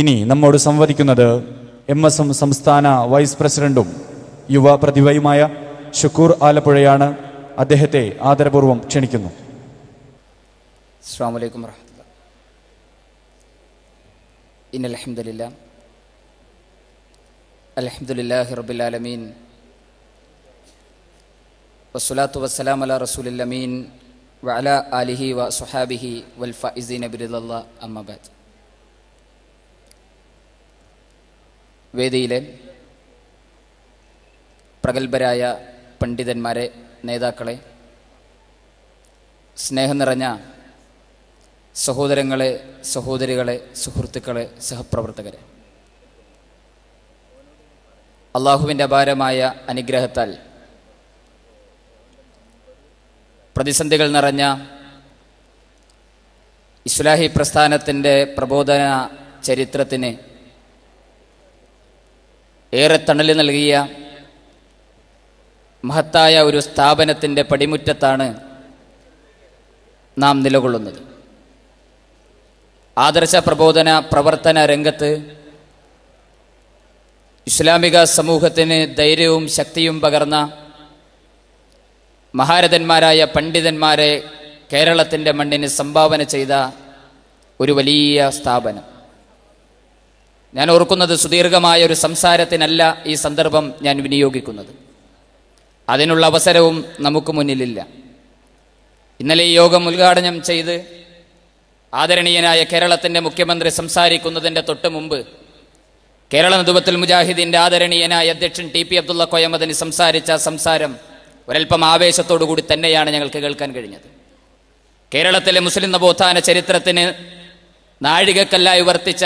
ഇനി നമ്മോട് സംവദിക്കുന്നത് എം എസ് എം സംസ്ഥാന വൈസ് പ്രസിഡന്റും യുവ പ്രതിഭയുമായ ഷുക്കൂർ ആലപ്പുഴയാണ് അദ്ദേഹത്തെ ആദരപൂർവം ക്ഷണിക്കുന്നു. അസ്സാം വസ്സലാത്തു വസ്സലാം അല റസൂലമീൻ വഅല ആലിഹി വ സുഹാബിഹി വൽ അമ്മബാദ്. വേദിയിലെ പ്രഗത്ഭരായ പണ്ഡിതന്മാരെ നേതാക്കളെ സ്നേഹം നിറഞ്ഞ സഹോദരങ്ങളെ സഹോദരികളെ സുഹൃത്തുക്കളെ സഹപ്രവർത്തകരെ. അള്ളാഹുവിന്റെ അപാരമായ അനുഗ്രഹത്താൽ പ്രതിസന്ധികൾ നിറഞ്ഞ ഇസ്ലാഹി പ്രസ്ഥാനത്തിന്റെ പ്രബോധന ചരിത്രത്തിന് ഏറെ തണൽ നൽകിയ മഹത്തായ ഒരു സ്ഥാപനത്തിന്റെ പടിമുറ്റത്താണ് നാം നിലകൊള്ളുന്നത്. ആദർശ പ്രബോധന പ്രവർത്തന രംഗത്ത് ഇസ്ലാമിക സമൂഹത്തിന് ധൈര്യവും ശക്തിയും പകർന്ന മഹാരഥന്മാരായ പണ്ഡിതന്മാരെ കേരളത്തിന്റെ മണ്ണിന് സംഭാവന ചെയ്ത ഒരു വലിയ സ്ഥാപനം. ഞാൻ ഓർക്കുന്നത് സുദീർഘമായ ഒരു സംസാരത്തിനല്ല ഈ സന്ദർഭം ഞാൻ വിനിയോഗിക്കുന്നത്. അതിനുള്ള അവസരവും നമുക്ക് മുന്നിലില്ല. ഇന്നലെ ഈ യോഗം ഉദ്ഘാടനം ചെയ്ത് ആദരണീയനായ കേരളത്തിന്റെ മുഖ്യമന്ത്രി സംസാരിക്കുന്നതിന്റെ തൊട്ട് മുമ്പ് കേരള നദുബത്തുൽ മുജാഹിദിന്റെ ആദരണീയനായ അധ്യക്ഷൻ ടി പി അബ്ദുള്ള കൊയമദന് സംസാരിച്ച സംസാരം ഒരൽപ്പം ആവേശത്തോടുകൂടി തന്നെയാണ് ഞങ്ങൾക്ക് കേൾക്കാൻ കഴിഞ്ഞത്. കേരളത്തിലെ മുസ്ലിം നവോത്ഥാന ചരിത്രത്തിന് നാഴികക്കല്ലായി വർത്തിച്ച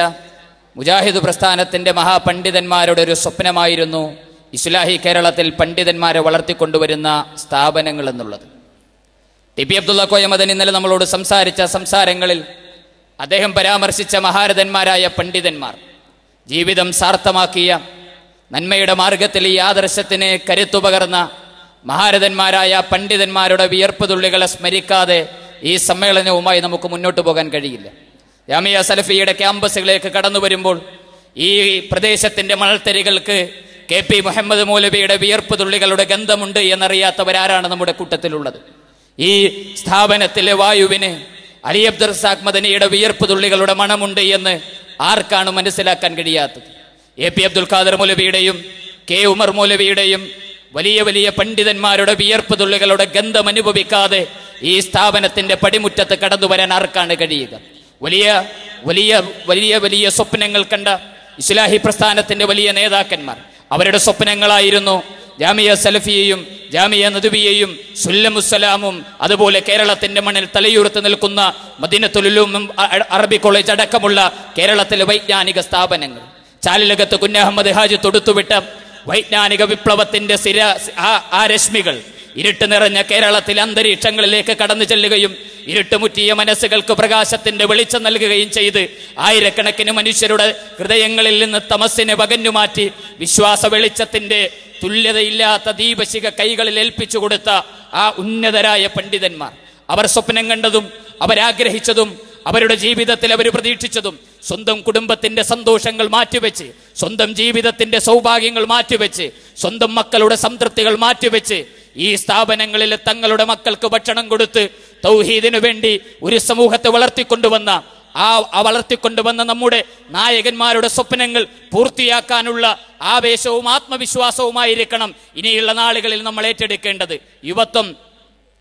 മുജാഹിദ് പ്രസ്ഥാനത്തിന്റെ മഹാപണ്ഡിതന്മാരുടെ ഒരു സ്വപ്നമായിരുന്നു ഇസ്ലാഹി കേരളത്തിൽ പണ്ഡിതന്മാരെ വളർത്തിക്കൊണ്ടുവരുന്ന സ്ഥാപനങ്ങൾ എന്നുള്ളത്. ടി പി അബ്ദുള്ള കോയമദൻ ഇന്നലെ നമ്മളോട് സംസാരിച്ച സംസാരങ്ങളിൽ അദ്ദേഹം പരാമർശിച്ച മഹാരഥന്മാരായ പണ്ഡിതന്മാർ ജീവിതം സാർത്ഥമാക്കിയ നന്മയുടെ മാർഗത്തിൽ ഈ ആദർശത്തിന് കരുത്തുപകർന്ന മഹാരഥന്മാരായ പണ്ഡിതന്മാരുടെ വിയർപ്പ് തുള്ളികളെ സ്മരിക്കാതെ ഈ സമ്മേളനവുമായി നമുക്ക് മുന്നോട്ട് പോകാൻ കഴിയില്ല. ജാമിയ സലഫിയുടെ ക്യാമ്പസുകളിലേക്ക് കടന്നു വരുമ്പോൾ ഈ പ്രദേശത്തിന്റെ മണൽത്തരികൾക്ക് കെ പി മുഹമ്മദ് മൗലവിയുടെ വിയർപ്പ് തുള്ളികളുടെ ഗന്ധമുണ്ട് എന്നറിയാത്തവരാരാണ് നമ്മുടെ കൂട്ടത്തിലുള്ളത്. ഈ സ്ഥാപനത്തിലെ വായുവിന് അലി അബ്ദുൽ റസാഖ് മദനിയുടെ വിയർപ്പ് തുള്ളികളുടെ മണമുണ്ട് എന്ന് ആർക്കാണ് മനസ്സിലാക്കാൻ കഴിയാത്തത്? എ പി അബ്ദുൽ ഖാദർ മൗലവിയുടെയും കെ ഉമർ മൗലവിയുടെയും വലിയ വലിയ പണ്ഡിതന്മാരുടെ വിയർപ്പ് തുള്ളികളുടെ ഗന്ധം അനുഭവിക്കാതെ ഈ സ്ഥാപനത്തിന്റെ പടിമുറ്റത്ത് കടന്നു വരാൻ ആർക്കാണ് കഴിയുക? വലിയ വലിയ വലിയ വലിയ സ്വപ്നങ്ങൾ കണ്ട ഇസ്ലാഹി പ്രസ്ഥാനത്തിന്റെ വലിയ നേതാക്കന്മാർ. അവരുടെ സ്വപ്നങ്ങളായിരുന്നു ജാമിയ സലഫിയെയും ജാമിയ നദുബിയെയും സുല്ലമുസലാമും അതുപോലെ കേരളത്തിന്റെ മണ്ണിൽ തലയുറത്ത് നിൽക്കുന്ന മദീനത്തുലും അറബി കോളേജ് അടക്കമുള്ള കേരളത്തിലെ വൈജ്ഞാനിക സ്ഥാപനങ്ങൾ. ചാലിലകത്ത് കുഞ്ഞഹമ്മദ് ഹാജി തൊടുത്തുവിട്ട വൈജ്ഞാനിക വിപ്ലവത്തിന്റെ ആ ആ രശ്മികൾ. ഇരുട്ട് നിറഞ്ഞ കേരളത്തിൽ അന്തരീക്ഷങ്ങളിലേക്ക് കടന്നു ചെല്ലുകയും ഇരുട്ടുമുറ്റിയ മനസ്സുകൾക്ക് പ്രകാശത്തിന്റെ വെളിച്ചം നൽകുകയും ചെയ്ത് ആയിരക്കണക്കിന് മനുഷ്യരുടെ ഹൃദയങ്ങളിൽ നിന്ന് തമസ്സിനെ പകഞ്ഞുമാറ്റി വിശ്വാസ വെളിച്ചത്തിന്റെ തുല്യതയില്ലാത്ത ദീപശിക കൈകളിൽ ഏൽപ്പിച്ചു കൊടുത്ത ആ ഉന്നതരായ പണ്ഡിതന്മാർ. അവർ സ്വപ്നം കണ്ടതും അവരാഗ്രഹിച്ചതും അവരുടെ ജീവിതത്തിൽ അവർ പ്രതീക്ഷിച്ചതും സ്വന്തം കുടുംബത്തിന്റെ സന്തോഷങ്ങൾ മാറ്റിവെച്ച് സ്വന്തം ജീവിതത്തിന്റെ സൗഭാഗ്യങ്ങൾ മാറ്റിവെച്ച് സ്വന്തം മക്കളുടെ സംതൃപ്തികൾ മാറ്റിവെച്ച് ഈ സ്ഥാപനങ്ങളിൽ തങ്ങളുടെ മക്കൾക്ക് ഭക്ഷണം കൊടുത്ത് തൗഹീദിനു വേണ്ടി ഒരു സമൂഹത്തെ വളർത്തിക്കൊണ്ടുവന്ന ആ വളർത്തിക്കൊണ്ടുവന്ന നമ്മുടെ നായകന്മാരുടെ സ്വപ്നങ്ങൾ പൂർത്തിയാക്കാനുള്ള ആവേശവും ആത്മവിശ്വാസവുമായിരിക്കണം ഇനിയുള്ള നാളുകളിൽ നമ്മൾ ഏറ്റെടുക്കേണ്ടത്. യുവത്വം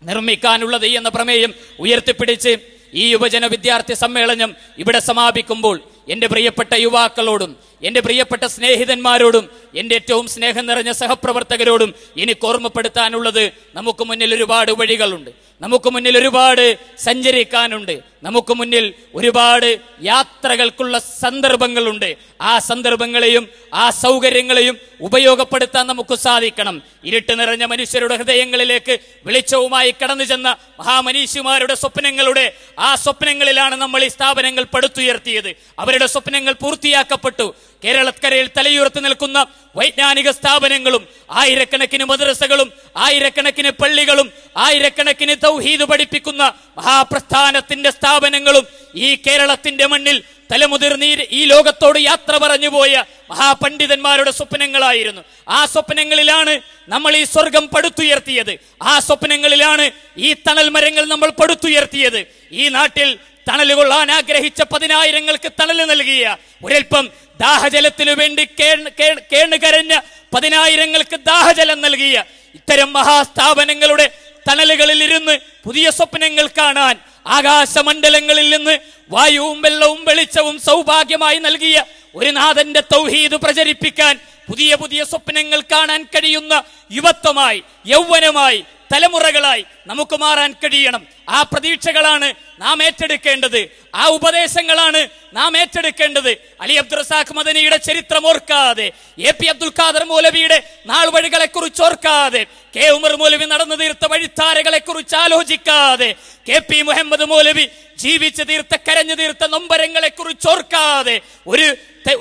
നിർമ്മിക്കാനുള്ളത് എന്ന പ്രമേയം ഉയർത്തിപ്പിടിച്ച് ഈ യുവജന വിദ്യാർത്ഥി സമ്മേളനം ഇവിടെ സമാപിക്കുമ്പോൾ എന്റെ പ്രിയപ്പെട്ട യുവാക്കളോടും എന്റെ പ്രിയപ്പെട്ട സ്നേഹിതന്മാരോടും എന്റെ ഏറ്റവും സ്നേഹം നിറഞ്ഞ സഹപ്രവർത്തകരോടും എനിക്ക് ഓർമ്മപ്പെടുത്താനുള്ളത് നമുക്ക് മുന്നിൽ ഒരുപാട് വഴികളുണ്ട്. നമുക്ക് മുന്നിൽ ഒരുപാട് സഞ്ചരിക്കാനുണ്ട്. നമുക്ക് മുന്നിൽ ഒരുപാട് യാത്രകൾക്കുള്ള സന്ദർഭങ്ങളുണ്ട്. ആ സന്ദർഭങ്ങളെയും ആ സൗകര്യങ്ങളെയും ഉപയോഗപ്പെടുത്താൻ നമുക്ക് സാധിക്കണം. ഇരുട്ട് നിറഞ്ഞ മനുഷ്യരുടെ ഹൃദയങ്ങളിലേക്ക് വെളിച്ചവുമായി കടന്നു ചെന്ന മഹാമനീഷിമാരുടെ സ്വപ്നങ്ങളുടെ ആ സ്വപ്നങ്ങളിലാണ് നമ്മൾ ഈ സ്ഥാപനങ്ങൾ പടുത്തുയർത്തിയത്. അവരുടെ സ്വപ്നങ്ങൾ പൂർത്തിയാക്കപ്പെട്ടു. കേരളക്കരയിൽ തലയുയർത്തി നിൽക്കുന്ന വൈജ്ഞാനിക സ്ഥാപനങ്ങളും ആയിരക്കണക്കിന് മദ്രസകളും ആയിരക്കണക്കിന് പള്ളികളും ആയിരക്കണക്കിന് തൗഹീദ് പഠിപ്പിക്കുന്ന മഹാപ്രസ്ഥാനത്തിന്റെ സ്ഥാപനങ്ങളും ഈ കേരളത്തിന്റെ മണ്ണിൽ തലമുതിർന്നീ ഈ ലോകത്തോട് യാത്ര പറഞ്ഞു പോയ മഹാപണ്ഡിതന്മാരുടെ സ്വപ്നങ്ങളായിരുന്നു. ആ സ്വപ്നങ്ങളിലാണ് നമ്മൾ ഈ സ്വർഗം പടുത്തുയർത്തിയത്. ആ സ്വപ്നങ്ങളിലാണ് ഈ തണൽ മരങ്ങൾ നമ്മൾ പടുത്തുയർത്തിയത്. ഈ നാട്ടിൽ തണൽ കൊള്ളാൻ ആഗ്രഹിച്ച പതിനായിരങ്ങൾക്ക് തണൽ നൽകിയ ഒരൽപ്പം ദാഹജലത്തിനു വേണ്ടി കേണ്- കേണ്- കേണുകരഞ്ഞ പതിനായിരങ്ങൾക്ക് ദാഹജലം നൽകിയ ഇത്തരം മഹാസ്ഥാപനങ്ങളുടെ തണലുകളിൽ ഇരുന്ന് പുതിയ സ്വപ്നങ്ങൾ കാണാൻ ആകാശമണ്ഡലങ്ങളിൽ നിന്ന് വായുവും വെള്ളവും വെളിച്ചവും സൗഭാഗ്യമായി നൽകിയ ഒരു നാഥന്റെ തൗഹീദ് പ്രചരിപ്പിക്കാൻ പുതിയ പുതിയ സ്വപ്നങ്ങൾ കാണാൻ കഴിയുന്ന യുവത്വമായി യൗവനമായി തലമുറകളായി നമുക്ക് മാറാൻ കഴിയണം. ആ പ്രതീക്ഷകളാണ് നാം ഏറ്റെടുക്കേണ്ടത് ആ ഉപദേശങ്ങളാണ് നാം ഏറ്റെടുക്കേണ്ടത്. അലി അബ്ദുൾ റസാഖ് മദനിയുടെ ചരിത്രം ഓർക്കാതെ എ പി അബ്ദുൽ ഖാദർ മൗലവിയുടെ നാൾ വഴികളെ കുറിച്ച് ഓർക്കാതെ കെ ഉമർ മൗലവി നടന്നു തീർത്ത വഴിത്താരകളെ കുറിച്ച് ആലോചിക്കാതെ കെ പി മുഹമ്മദ് മൗലവി ജീവിച്ച് തീർത്ത കരഞ്ഞു തീർത്ത നൊമ്പരങ്ങളെ കുറിച്ച് ഓർക്കാതെ ഒരു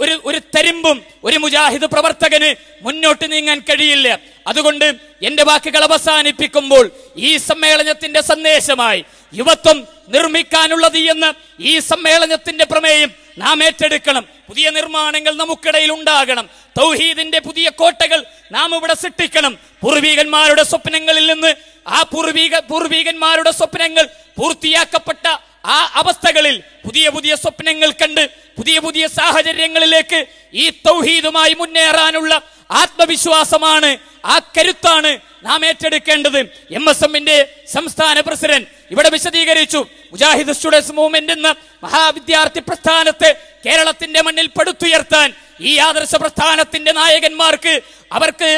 ഒരു ഒരു തരിമ്പും ഒരു മുജാഹിദ് പ്രവർത്തകന് മുന്നോട്ട് നീങ്ങാൻ കഴിയില്ല. അതുകൊണ്ട് എന്റെ വാക്കുകൾ അവസാനിപ്പിക്കുമ്പോൾ ഈ സമ്മേളനത്തിന്റെ സന്ദേശമായി യുവത്വം നിർമ്മിക്കാനുള്ളത് എന്ന് ഈ സമ്മേളനത്തിന്റെ പ്രമേയം നാം ഏറ്റെടുക്കണം. പുതിയ നിർമ്മാണങ്ങൾ നമുക്കിടയിൽ ഉണ്ടാകണം. തൗഹീദിന്റെ പുതിയ കോട്ടകൾ നാം ഇവിടെ സൃഷ്ടിക്കണം. പൂർവീകന്മാരുടെ സ്വപ്നങ്ങളിൽ നിന്ന് ആ പൂർവീക പൂർവീകന്മാരുടെ സ്വപ്നങ്ങൾ പൂർത്തിയാക്കപ്പെട്ട ആ അവസ്ഥകളിൽ പുതിയ പുതിയ സ്വപ്നങ്ങൾ കണ്ട് പുതിയ പുതിയ സാഹചര്യങ്ങളിലേക്ക് ഈ തൗഹീദുമായി മുന്നേറാനുള്ള ആത്മവിശ്വാസമാണ് ആ കരുത്താണ് നാം ഏറ്റെടുക്കേണ്ടത്. എം എസ് എമ്മിന്റെ സംസ്ഥാന പ്രസിഡന്റ് ഇവിടെ വിശദീകരിച്ചു. മുജാഹിദ് സ്റ്റുഡൻസ് മൂവ്മെന്റ് എന്ന മഹാവിദ്യാർത്ഥി പ്രസ്ഥാനത്തെ കേരളത്തിന്റെ മണ്ണിൽ പടുത്തുയർത്താൻ ഈ ആദർശ പ്രസ്ഥാനത്തിന്റെ നായകന്മാർക്ക് അവർക്ക്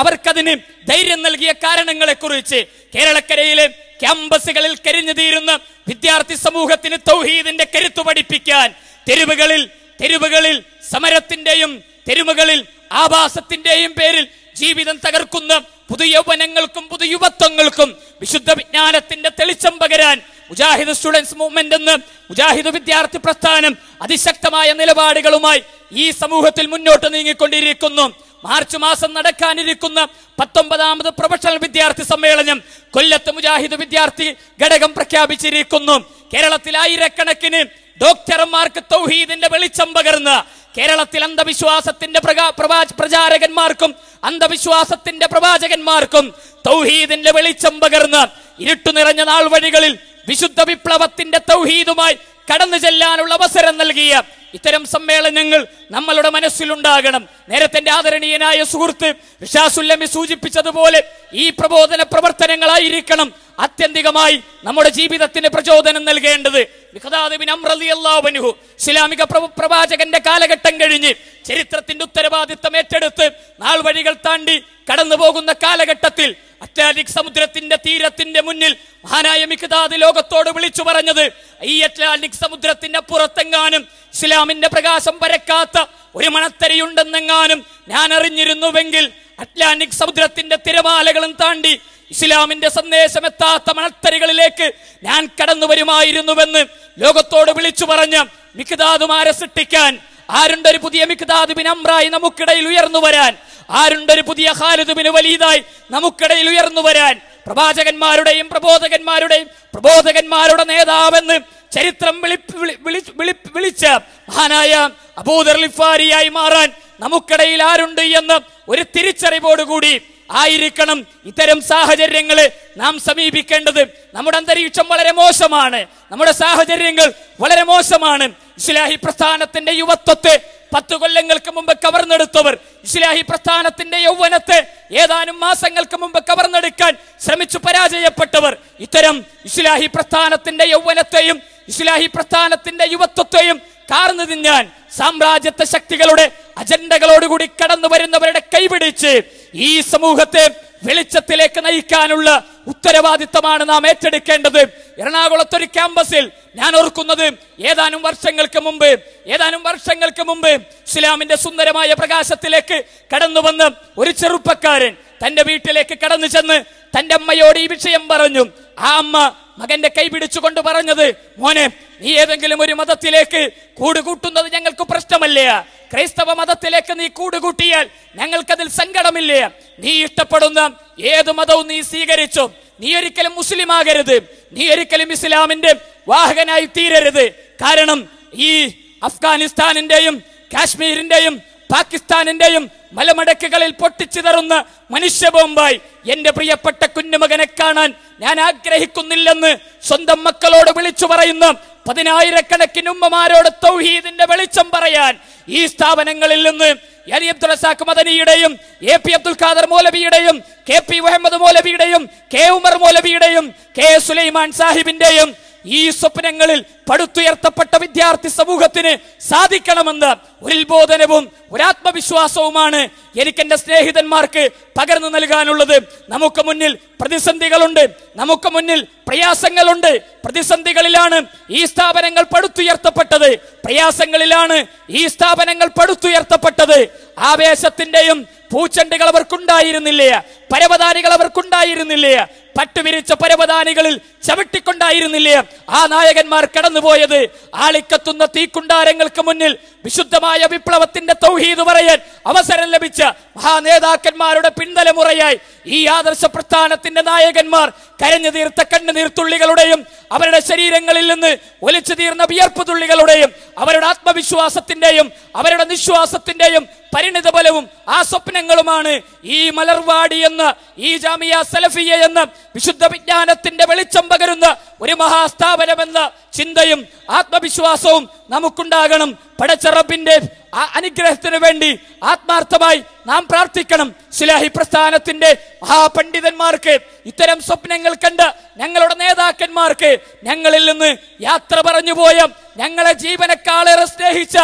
അവർക്കതിന് ധൈര്യം നൽകിയ കാരണങ്ങളെ കുറിച്ച് കേരളക്കരയിലെ ക്യാമ്പസുകളിൽ കരിഞ്ഞു തീരുന്ന വിദ്യാർത്ഥി സമൂഹത്തിന് തൗഹീദിന്റെ കരുത്തു പഠിപ്പിക്കാൻ തെരുവുകളിൽ തെരുവുകളിൽ സമരത്തിന്റെയും തെരുവുകളിൽ ആഭാസത്തിന്റെയും പേരിൽ ജീവിതം തകർക്കുന്ന പുതുയൗവനങ്ങൾക്കും പുതുയുവത്വങ്ങൾക്കും വിശുദ്ധ വിജ്ഞാനത്തിന്റെ തെളിച്ചം പകരാൻ മുജാഹിദ് സ്റ്റുഡൻസ് മൂവ്മെന്റ് എന്ന് മുജാഹിദ് വിദ്യാർത്ഥി പ്രസ്ഥാനം അതിശക്തമായ നിലപാടുകളുമായി ഈ സമൂഹത്തിൽ മുന്നോട്ട് നീങ്ങിക്കൊണ്ടിരിക്കുന്നു. മാർച്ച് മാസം നടക്കാനിരിക്കുന്ന പത്തൊമ്പതാമത് പ്രൊഫഷണൽ വിദ്യാർത്ഥി സമ്മേളനം കൊല്ലത്ത് മുജാഹിദ് വിദ്യാർത്ഥി ഘടകം പ്രഖ്യാപിച്ചിരിക്കുന്നു. കേരളത്തിൽ ആയിരക്കണക്കിന് ഡോക്ടർമാർക്ക് തൗഹീദിന്റെ വെളിച്ചം പകർന്ന് കേരളത്തിൽ അന്ധവിശ്വാസത്തിന്റെ പ്രചാരകന്മാർക്കും അന്ധവിശ്വാസത്തിന്റെ പ്രവാചകന്മാർക്കും തൗഹീദിന്റെ വെളിച്ചം പകർന്ന് ഇരുട്ടു നിറഞ്ഞ നാൾ വഴികളിൽ വിശുദ്ധ വിപ്ലവത്തിന്റെ തൗഹീദുമായി കടന്നു ചെല്ലാനുള്ള അവസരം നൽകിയ ഇത്തരം സമ്മേളനങ്ങൾ നമ്മളുടെ മനസ്സിലുണ്ടാകണം. നേരത്തെ ആദരണീയനായ സുഹൃത്ത് ഋഷാസുല്ലമി സൂചിപ്പിച്ചതുപോലെ ഈ പ്രബോധന പ്രവർത്തനങ്ങളായിരിക്കണം ആത്യന്തികമായി നമ്മുടെ ജീവിതത്തിന് പ്രചോദനം നൽകേണ്ടത്. ഇസ്ലാമിക പ്രവ- പ്രവാചകന്റെ കാലഘട്ടം കഴിഞ്ഞ് ചരിത്രത്തിന്റെ ഉത്തരവാദിത്തം ഏറ്റെടുത്ത് നാൾ വഴികൾ താണ്ടി കടന്നു പോകുന്ന കാലഘട്ടത്തിൽ അറ്റ്ലാന്റിക് സമുദ്രത്തിന്റെ തീരത്തിന്റെ മുന്നിൽ മഹാനായ മിഖദാദ് ലോകത്തോട് വിളിച്ചു പറഞ്ഞത് ഈ അറ്റ്ലാന്റിക് സമുദ്രത്തിന്റെ പുറത്തെങ്ങാനും ഇസ്ലാമിന്റെ പ്രകാശം പരക്കാത്ത ഒരു മണത്തരിയുണ്ടെന്നെങ്ങാനും ഞാൻ അറിഞ്ഞിരുന്നുവെങ്കിൽ അറ്റ്ലാന്റിക് സമുദ്രത്തിന്റെ തിരമാലകളും താണ്ടി ഇസ്ലാമിന്റെ സന്ദേശം എത്താത്ത മണത്തരികളിലേക്ക് ഞാൻ കടന്നു വരുമായിരുന്നുവെന്ന് ലോകത്തോട് വിളിച്ചു പറഞ്ഞ മിക്കതാതുമാരെ സൃഷ്ടിക്കാൻ ആരുണ്ടൊരു പുതിയ മിക്താദുബിൻ അമ്രായി നമുക്കിടയിൽ ഉയർന്നു വരാൻ? ആരുണ്ടൊരു പുതിയ ഖാലിദ് വലിയതായി നമുക്കിടയിൽ ഉയർന്നു വരാൻ? പ്രവാചകന്മാരുടെയും പ്രബോധകന്മാരുടെയും പ്രബോധകന്മാരുടെ നേതാവെന്ന് ചരിത്രം വിളി- വിളി- വിളി- വിളി- വിളിച്ച മഹാനായ അബൂദർ ലിഫാരിയായി മാറാൻ നമുക്കിടയിൽ ആരുണ്ട് എന്ന് ഒരു തിരിച്ചറിവോടുകൂടി ആയിരിക്കണം ഇത്തരം സാഹചര്യങ്ങളെ നാം സമീപിക്കേണ്ടത്. നമ്മുടെ അന്തരീക്ഷം വളരെ മോശമാണ്. നമ്മുടെ സാഹചര്യങ്ങൾ വളരെ മോശമാണ്. ഇസ്ലാഹി പ്രസ്ഥാനത്തിന്റെ യുവത്വത്തെ പത്തു കൊല്ലങ്ങൾക്ക് മുമ്പ് കവർന്നെടുത്തവർ ഇസ്ലാഹി പ്രസ്ഥാനത്തിന്റെ യൗവനത്തെ ഏതാനും മാസങ്ങൾക്ക് മുമ്പ് കവർന്നെടുക്കാൻ ശ്രമിച്ചു പരാജയപ്പെട്ടവർ ഇത്തരം ഇസ്ലാഹി പ്രസ്ഥാനത്തിന്റെ യൗവനത്തെയും ഇസ്ലാഹി പ്രസ്ഥാനത്തിന്റെ യുവത്വത്തെയും കാർന്നു തിന്നാൻ സാമ്രാജ്യത്വ ശക്തികളുടെ അജണ്ടകളോടുകൂടി കടന്നു വരുന്നവരുടെ കൈപിടിച്ച് ഈ സമൂഹത്തെ വെളിച്ചത്തിലേക്ക് നയിക്കാനുള്ള ഉത്തരവാദിത്തമാണ് നാം ഏറ്റെടുക്കേണ്ടത്. എറണാകുളത്ത് ഒരു ക്യാമ്പസിൽ ഞാൻ ഓർക്കുന്നത് ഏതാനും വർഷങ്ങൾക്ക് മുമ്പ് ഏതാനും വർഷങ്ങൾക്ക് മുമ്പ് ഇസ്ലാമിന്റെ സുന്ദരമായ പ്രകാശത്തിലേക്ക് കടന്നു വന്ന് ഒരു ചെറുപ്പക്കാരൻ തന്റെ വീട്ടിലേക്ക് കടന്നു ചെന്ന് തന്റെ അമ്മയോട് ഈ വിഷയം പറഞ്ഞു ആ അമ്മ മകന്റെ കൈ പിടിച്ചുകൊണ്ട് പറഞ്ഞത് മോനെ നീ ഏതെങ്കിലും ഒരു മതത്തിലേക്ക് കൂടുകൂട്ടുന്നത് ഞങ്ങൾക്ക് പ്രശ്നമല്ല? ക്രൈസ്തവ മതത്തിലേക്ക് നീ കൂടുകൂട്ടിയാൽ ഞങ്ങൾക്കതിൽ സങ്കടമില്ല? നീ ഇഷ്ടപ്പെടുന്ന ഏത് മതവും നീ സ്വീകരിച്ചു. നീ ഒരിക്കലും മുസ്ലിം ആകരുത്. നീ ഒരിക്കലും ഇസ്ലാമിന്റെ വാഹകനായി തീരരുത്. കാരണം ഈ അഫ്ഗാനിസ്ഥാനിന്റെയും കാശ്മീരിന്റെയും പാകിസ്ഥാനിന്റെയും മലമടക്കുകളിൽ പൊട്ടിച്ചിതറുന്ന മനുഷ്യബോംബായി എന്റെ പ്രിയപ്പെട്ട കുഞ്ഞുമകനെ കാണാൻ ഞാൻ ആഗ്രഹിക്കുന്നില്ലെന്ന് സ്വന്തം മക്കളോട് വിളിച്ചു പറയുന്ന പതിനായിരക്കണക്കിന് ഉമ്മമാരോട് തൗഹീദിന്റെ വെളിച്ചം പറയാൻ ഈ സ്ഥാപനങ്ങളിൽ നിന്ന് അലി അബ്ദുൽ റസാഖ് മദനിയുടെയും എ പി അബ്ദുൽ ഖാദർ മൗലവിയുടെയും കെ പി മുഹമ്മദ് മൗലവിയുടെയും കെ ഉമർ മൗലവിയുടെയും കെ സുലൈമാൻ സാഹിബിന്റെയും ഈ സ്വപ്നങ്ങളിൽ പടുത്തുയർത്തപ്പെട്ട വിദ്യാർത്ഥി സമൂഹത്തിന് സാധിക്കണമെന്ന് ഒരു ഉത്ബോധനവും ഒരു ആത്മവിശ്വാസവുമാണ് എനിക്ക് എന്റെ സ്നേഹിതന്മാർക്ക് പകർന്നു നൽകാനുള്ളത്. നമുക്ക് മുന്നിൽ പ്രതിസന്ധികളുണ്ട്. നമുക്ക് മുന്നിൽ പ്രയാസങ്ങളുണ്ട്. പ്രതിസന്ധികളിലാണ് ഈ സ്ഥാപനങ്ങൾ പടുത്തുയർത്തപ്പെട്ടത്. പ്രയാസങ്ങളിലാണ് ഈ സ്ഥാപനങ്ങൾ പടുത്തുയർത്തപ്പെട്ടത്. ആവേശത്തിന്റെയും പൂച്ചണ്ടികൾ അവർക്കുണ്ടായിരുന്നില്ലേ? പരവതാനികൾ അവർക്കുണ്ടായിരുന്നില്ലേ? പട്ടുവിരിച്ച പരവതാനികളിൽ ചവിട്ടിക്കൊണ്ടായിരുന്നില്ലേ? ആ നായകന്മാർ കടന്നുപോയത്. ആളിക്കത്തുന്ന തീക്കുണ്ടാരങ്ങൾക്ക് മുന്നിൽ വിശുദ്ധമായ വിപ്ലവത്തിന്റെ തൗഹീദ് പറയാൻ അവസരം ലഭിച്ച മഹാനേതാക്കന്മാരുടെ പിന്തലമുറയായി ഈ ആദർശ പ്രസ്ഥാനത്തിന്റെ നായകന്മാർ കരഞ്ഞു തീർത്ത കണ്ണുനീർത്തുള്ളികളുടെയും അവരുടെ ശരീരങ്ങളിൽ നിന്ന് ഒലിച്ചു തീർന്ന വിയർപ്പ് തുള്ളികളുടെയും അവരുടെ ആത്മവിശ്വാസത്തിന്റെയും അവരുടെ നിശ്വാസത്തിന്റെയും പരിണിത ഫലവും ആ സ്വപ്നങ്ങളുമാണ് ഈ മലർവാടി എന്ന് ഈ ജാമിയ സലഫിയ എന്ന് വിശുദ്ധ വിജ്ഞാനത്തിന്റെ വെളിച്ചം പകരുന്ന ഒരു മഹാസ്ഥാപനമെന്ന ചിന്തയും ആത്മവിശ്വാസവും നമുക്കുണ്ടാകണം. പടച്ചറബിന്റെ ആ അനുഗ്രഹത്തിന് വേണ്ടി ആത്മാർത്ഥമായി നാം പ്രാർത്ഥിക്കണം. ശിലാഹി പ്രസ്ഥാനത്തിന്റെ മഹാപണ്ഡിതന്മാർക്ക് ഇത്തരം സ്വപ്നങ്ങൾ കണ്ട് ഞങ്ങളുടെ നേതാക്കന്മാർക്ക് ഞങ്ങളിൽ നിന്ന് യാത്ര പറഞ്ഞു പോയ ഞങ്ങളെ ജീവനക്കാളേറെ സ്നേഹിച്ച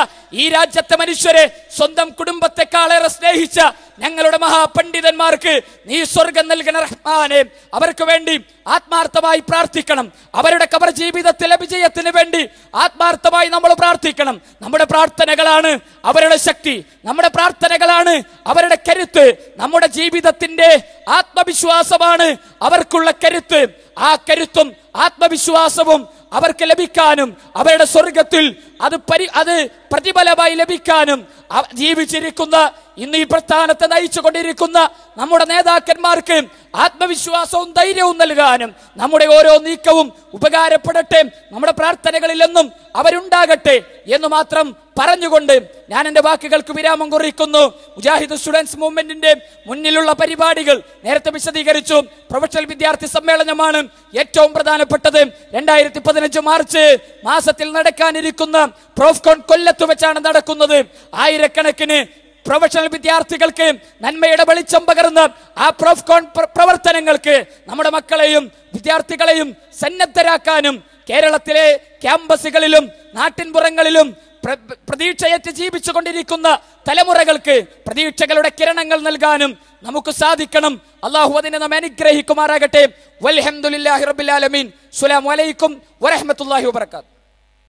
ഈ രാജ്യത്തെ മനുഷ്യരെ സ്വന്തം കുടുംബത്തെക്കാളേറെ സ്നേഹിച്ച ഞങ്ങളുടെ മഹാപണ്ഡിതന്മാർക്ക് നീ സ്വർഗം നൽകണ റഹ്മാനെ അവർക്ക് വേണ്ടി ആത്മാർത്ഥമായി പ്രാർത്ഥിക്കണം. അവരുടെ കബർ ജീവിതത്തിലെ വിജയത്തിന് വേണ്ടി ആത്മാർത്ഥമായി നമ്മൾ പ്രാർത്ഥിക്കണം. നമ്മുടെ പ്രാർത്ഥനകളാണ് അവരുടെ ശക്തി. നമ്മുടെ പ്രാർത്ഥനകളാണ് അവരുടെ കരുത്ത്. നമ്മുടെ ജീവിതത്തിന്റെ ആത്മവിശ്വാസമാണ് അവർക്കുള്ള കരുത്ത്. ആ കരുത്തും ആത്മവിശ്വാസവും അവർക്ക് ലഭിക്കാനും അവരുടെ സ്വർഗത്തിൽ അത് പരി അത് പ്രതിഫലമായി ലഭിക്കാനും ജീവിച്ചിരിക്കുന്ന ഇന്ന് ഈ പ്രസ്ഥാനത്തെ നയിച്ചുകൊണ്ടിരിക്കുന്ന നമ്മുടെ നേതാക്കന്മാർക്ക് ആത്മവിശ്വാസവും ധൈര്യവും നൽകാനും നമ്മുടെ ഓരോ നീക്കവും ഉപകാരപ്പെടട്ടെ നമ്മുടെ പ്രാർത്ഥനകളിൽ എന്നും അവരുണ്ടാകട്ടെ എന്ന് മാത്രം പറഞ്ഞുകൊണ്ട് ഞാൻ എന്റെ വാക്കുകൾക്ക് വിരാമം കുറിക്കുന്നു. മുജാഹിദ് സ്റ്റുഡൻസ് മൂവ്മെന്റിന്റെ മുന്നിലുള്ള പരിപാടികൾ നേരത്തെ വിശദീകരിച്ചു. പ്രൊഫഷണൽ വിദ്യാർത്ഥി സമ്മേളനമാണ് ഏറ്റവും പ്രധാനപ്പെട്ടത്. രണ്ടായിരത്തി പതിനഞ്ച് മാർച്ച് മാസത്തിൽ നടക്കാനിരിക്കുന്ന പ്രോഫ്കോൺ കൊല്ലത്ത് വെച്ചാണ് നടക്കുന്നത്. ആയിരക്കണക്കിന് പ്രൊഫഷണൽ വിദ്യാർത്ഥികൾക്ക് നന്മയുടെ വെളിച്ചം പകർന്ന് ആ പ്രോഫ്കോൺ പ്ര- പ്രവർത്തനങ്ങൾക്ക് നമ്മുടെ മക്കളെയും വിദ്യാർത്ഥികളെയും സന്നദ്ധരാക്കാനും കേരളത്തിലെ ക്യാമ്പസുകളിലും നാട്ടിൻപുറങ്ങളിലും പ്രതീക്ഷയേറ്റ് ജീവിച്ചു കൊണ്ടിരിക്കുന്ന തലമുറകൾക്ക് പ്രതീക്ഷകളുടെ കിരണങ്ങൾ നൽകാനും നമുക്ക് സാധിക്കണം. അള്ളാഹു അതിനെ നാം അനുഗ്രഹിക്കുമാറാകട്ടെ. വൽഹംദുലില്ലാഹി റബ്ബിൽ ആലമീൻ. അസ്സലാമു അലൈക്കും വറഹ്മത്തുള്ളാഹി വബറകാതുഹു.